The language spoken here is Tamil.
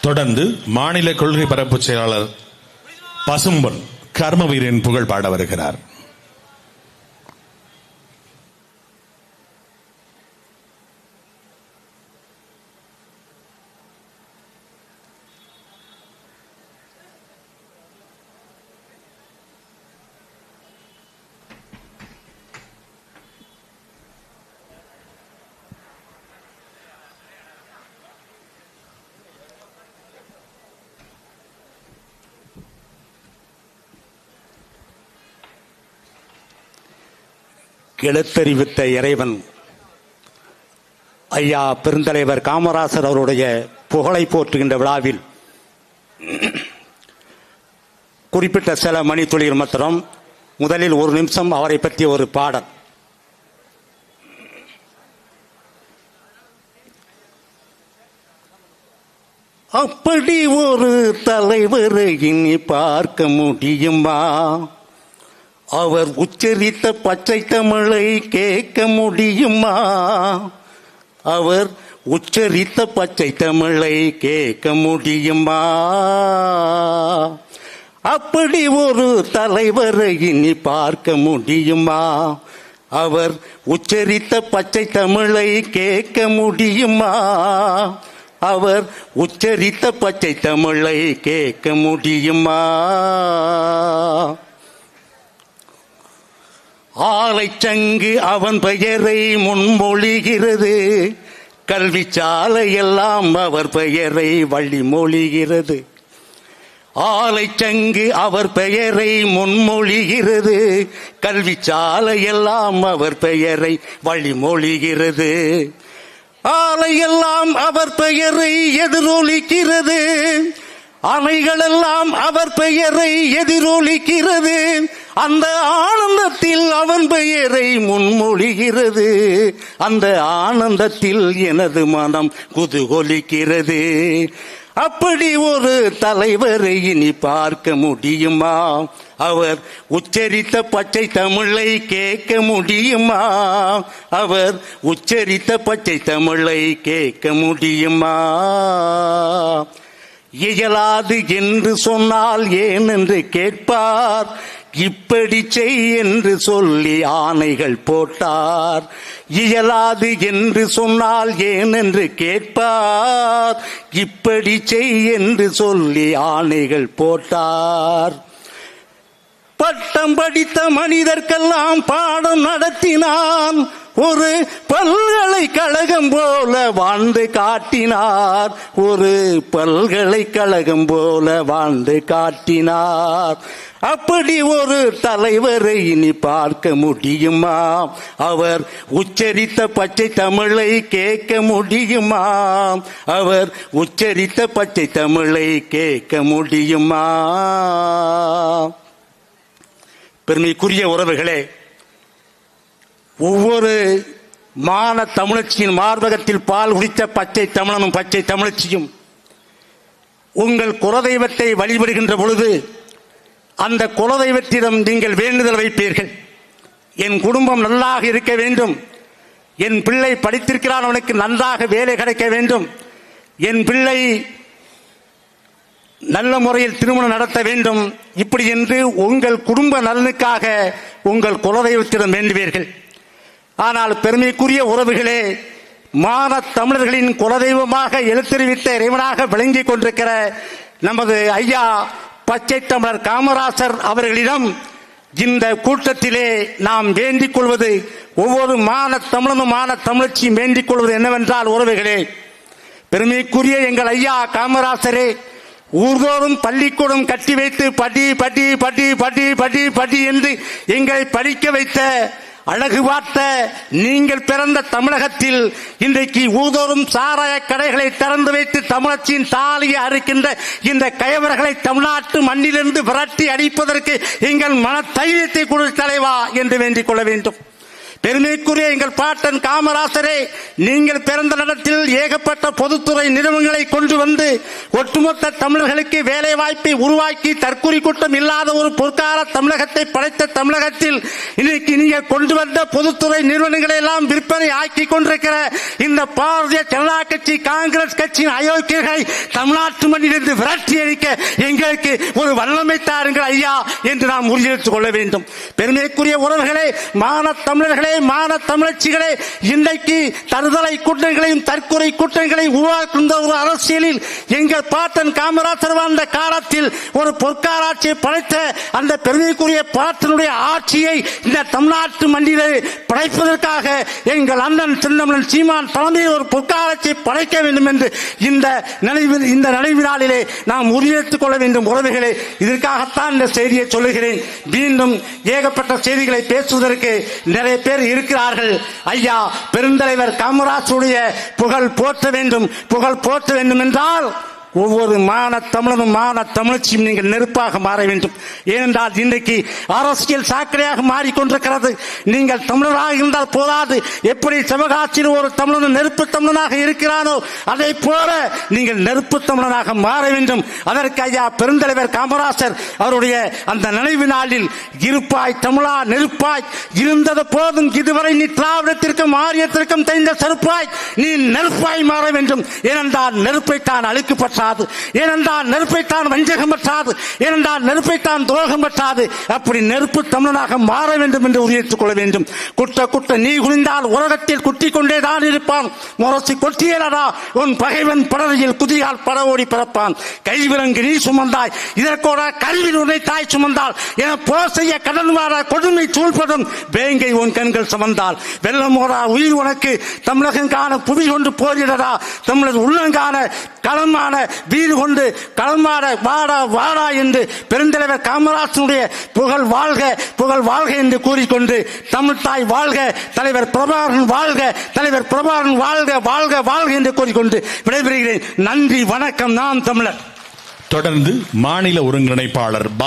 தொடர்ந்து மாநில கொள்கை பரப்பு செயலாளர் பசும்பொன் கர்மவீரின் புகழ் பாட வருகிறார். எழுத்தறிவித்த இறைவன். ஐயா பெருந்தலைவர் காமராசர் அவருடைய புகழை போற்றுகின்ற விழாவில் குறிப்பிட்ட சில மணித்துளிகள் மாத்திரம் முதலில் ஒரு நிமிஷம் அவரை பற்றிய ஒரு பாடல். அப்படி ஒரு தலைவரை இனி பார்க்க முடியுமா? அவர் உச்சரித்த பச்சை தமிழை கேட்க முடியுமா? அவர் உச்சரித்த பச்சை தமிழை கேட்க முடியுமா? அப்படி ஒரு தலைவரை இனி பார்க்க முடியுமா? அவர் உச்சரித்த பச்சை தமிழை கேட்க முடியுமா? அவர் உச்சரித்த பச்சை தமிழை கேட்க முடியுமா? ஆலைச்சங்கு அவன் பெயரை முன்மொழிகிறது. கல்வி சாலையெல்லாம் அவர் பெயரை வழி மொழிகிறது ஆலைச்சங்கு அவர் பெயரை முன்மொழிகிறது. கல்வி சாலையெல்லாம் அவர் பெயரை வழிமொழிகிறது. ஆலையெல்லாம் அவர் பெயரை எதிரொலிக்கிறது. அணைகளெல்லாம் அவர் பெயரை எதிரொலிக்கிறது. அந்த ஆனந்தத்தில் அவன் பெயரை முன்மொழிகிறது. அந்த ஆனந்தத்தில் எனது மனம் குதுகொலிக்கிறது. அப்படி ஒரு தலைவரை இனி பார்க்க முடியுமா? அவர் உச்சரித்த பச்சை தமிழை கேட்க முடியுமா? அவர் உச்சரித்த பச்சை தமிழை கேட்க முடியுமா? இயலாது என்று சொன்னால் ஏன் என்று கேட்பார்? இப்படி செய் என்று சொல்லி ஆணைகள் போட்டார். இயலாது என்று சொன்னால் ஏன் என்று கேட்பார். இப்படி செய் என்று சொல்லி ஆணைகள் போட்டார். பட்டம் படித்த மனிதர்க்கெல்லாம் பாடம் நடத்தினான். ஒரு பல்கலைக்கழகம் போல வாழ்ந்து காட்டினார். ஒரு பல்கலைக்கழகம் போல வாழ்ந்து காட்டினார். அப்படி ஒரு தலைவரை இனி பார்க்க முடியுமா? அவர் உச்சரித்த பச்சை தமிழை கேட்க முடியுமா? அவர் உச்சரித்த பச்சை தமிழை கேட்க முடியுமா? பெருமைக்குரிய உறவுகளே ஒவ்வொரு மான தமிழச்சியின் மார்பகத்தில் பால் குடித்த பச்சை தமிழனும் பச்சை தமிழச்சியும் உங்கள் குலதெய்வத்தை வழிபடுகின்ற பொழுது அந்த குலதெய்வத்திடம் நீங்கள் வேண்டுதல் வைப்பீர்கள். என் குடும்பம் நல்லாக இருக்க வேண்டும். என் பிள்ளை படித்திருக்கிறான் அவனுக்கு நன்றாக வேலை கிடைக்க வேண்டும். என் பிள்ளை நல்ல முறையில் திருமணம் நடத்த வேண்டும். இப்படி என்று உங்கள் குடும்ப நலனுக்காக உங்கள் குலதெய்வத்திடம் வேண்டுவீர்கள். ஆனால் பெருமைக்குரிய உறவுகளே மான தமிழர்களின் குலதெய்வமாக எழுத்தறிவித்த இறைவனாக விளங்கிக் கொண்டிருக்கிற நமது ஐயா பச்சை தமிழர் காமராசர் அவர்களிடம் இந்த கூட்டத்திலே நாம் வேண்டிக் கொள்வது ஒவ்வொரு மான தமிழனும் மான தமிழச்சியும் வேண்டிக் கொள்வது என்னவென்றால் உறவுகளே பெருமைக்குரிய எங்கள் ஐயா காமராசரே ஊர்தோறும் பள்ளிக்கூடம் கட்டி வைத்து படி படி படி படி படி படி என்று எங்களை படிக்க வைத்த அழகு பார்த்த நீங்கள் பிறந்த தமிழகத்தில் இன்றைக்கு ஊதோறும் சாராய கடைகளை திறந்து வைத்து தமிழச்சியின் தாலியை அறுக்கின்ற இந்த கயவர்களை தமிழ்நாட்டு மண்ணிலிருந்து விரட்டி அடிப்பதற்கு எங்கள் மன தைரியத்தை கொடு தலைவா என்று வேண்டிக் கொள்ள வேண்டும். பெருமைக்குரிய எங்கள் பாட்டன் காமராசரே நீங்கள் பிறந்த நடத்தில் ஏகப்பட்ட பொதுத்துறை நிறுவனங்களை கொண்டு வந்து ஒட்டுமொத்த தமிழர்களுக்கு வேலை வாய்ப்பை உருவாக்கி தற்கொலை கூட்டம் இல்லாத ஒரு பொற்கால தமிழகத்தை படைத்த தமிழகத்தில் இன்னைக்கு நீங்கள் கொண்டு வந்த பொதுத்துறை நிறுவனங்களை எல்லாம் விற்பனை ஆக்கி கொண்டிருக்கிற இந்த பாரதிய ஜனதா கட்சி காங்கிரஸ் கட்சியின் அயோக்கியர்களை தமிழ்நாட்டு மண்ணிலிருந்து விரட்டி அடிக்க எங்களுக்கு ஒரு வல்லமை தாருங்கள் ஐயா என்று நாம் உறுதியெடுத்துக் கொள்ள வேண்டும். பெருமைக்குரிய உறவுகளே மான தமிழர்களை மான தமிழச்சிகளே இன்றைக்கு தருதலை கூட்டங்களையும் தற்கொலை கூட்டங்களையும் உருவாக்குகின்ற ஒரு அரசியலில் எங்கள் பாட்டன் காமராஜர் வாழ்ந்த காலத்தில் ஒரு பொற்காராட்சியை படைத்த அந்த பெருமைக்குரிய பாட்டனுடைய ஆட்சியை இந்த தமிழ்நாட்டு மண்ணிலே படைப்பதற்காக எங்கள் அண்ணன் சின்னமன் சீமான் தலைமையில் ஒரு பொற்காலத்தை படைக்க வேண்டும் என்று இந்த நினைவில் இந்த நினைவினாலே நாம் உறுதியெடுத்துக் கொள்ள வேண்டும். உறவுகளே இதற்காகத்தான் இந்த செய்தியை சொல்லுகிறேன். மீண்டும் ஏகப்பட்ட செய்திகளை பேசுவதற்கு நிறைய பேர் இருக்கிறார்கள். ஐயா பெருந்தலைவர் காமராஜருடைய புகழ் போற்ற வேண்டும். புகழ் போற்ற வேண்டும் என்றால் ஒவ்வொரு மான தமிழனும் மான தமிழ்ச்சியும் நீங்கள் நெருப்பாக மாற வேண்டும். ஏனென்றால் இன்றைக்கு அரசியல் சாக்கடையாக மாறிக்கொண்டிருக்கிறது. நீங்கள் தமிழராக இருந்தால் போதாது. எப்படி சிவகாசியில் ஒரு தமிழன் நெருப்பு தமிழனாக இருக்கிறானோ அதை போல நீங்கள் நெருப்பு தமிழனாக மாற வேண்டும். அதற்கு ஐயா பெருந்தலைவர் காமராசர் அவருடைய அந்த நினைவு நாளில் இருப்பாய் தமிழா நெருப்பாய் இருந்தது போதும் இதுவரை நீ திராவிடத்திற்கும் ஆரியத்திற்கும் தெரிந்த செருப்பாய் நீ நெருப்பாய் மாற வேண்டும். ஏனென்றால் நெருப்பை தான் அழைக்கப்பட்டார் பற்றாது ஏனென்றால் நெருப்பைத்தான் வஞ்சகம் பற்றாது ஏனென்றால் நெருப்பைத்தான் துரோகம் பற்றாது அப்படி நெருப்பு தமிழனாக மாற வேண்டும் என்று உறுதியேற்றுக் கொள்ள வேண்டும். குட்ட குட்ட நீ குனிந்தால் உலகத்தில் குட்டிக் கொண்டேதான் இருப்பான். முரசு கொட்டியலடா. உன் பகைவன் படரையில் குதியால் பட ஓடி பிறப்பான் கைவிலங்கு நீ சுமந்தாய். இதற்கோட கல்வி உன்னை தாய் சுமந்தால் என போர் செய்ய கடன் வார கொடுமை சூழ்படும் வேங்கை உன் கண்கள் சுமந்தால் வெள்ளமோரா உயிர் உனக்கு தமிழகம் காண புவி கொண்டு போரிடடா. தமிழர் உள்ளங்கான களமான வீடு கொண்டு களமாட வாடா வாடா என்று பெருந்தலைவர் காமராஜனுடைய புகழ் வாழ்க புகழ் வாழ்க என்று கூறிக்கொண்டு தமிழ் தாய் வாழ்க தலைவர் பிரபாகரன் வாழ்க தலைவர் பிரபாகரன் வாழ்க வாழ்க வாழ்க என்று கூறிக்கொண்டு விடைபெறுகிறேன். நன்றி வணக்கம். நாம் தமிழர். தொடர்ந்து மாநில ஒருங்கிணைப்பாளர் பா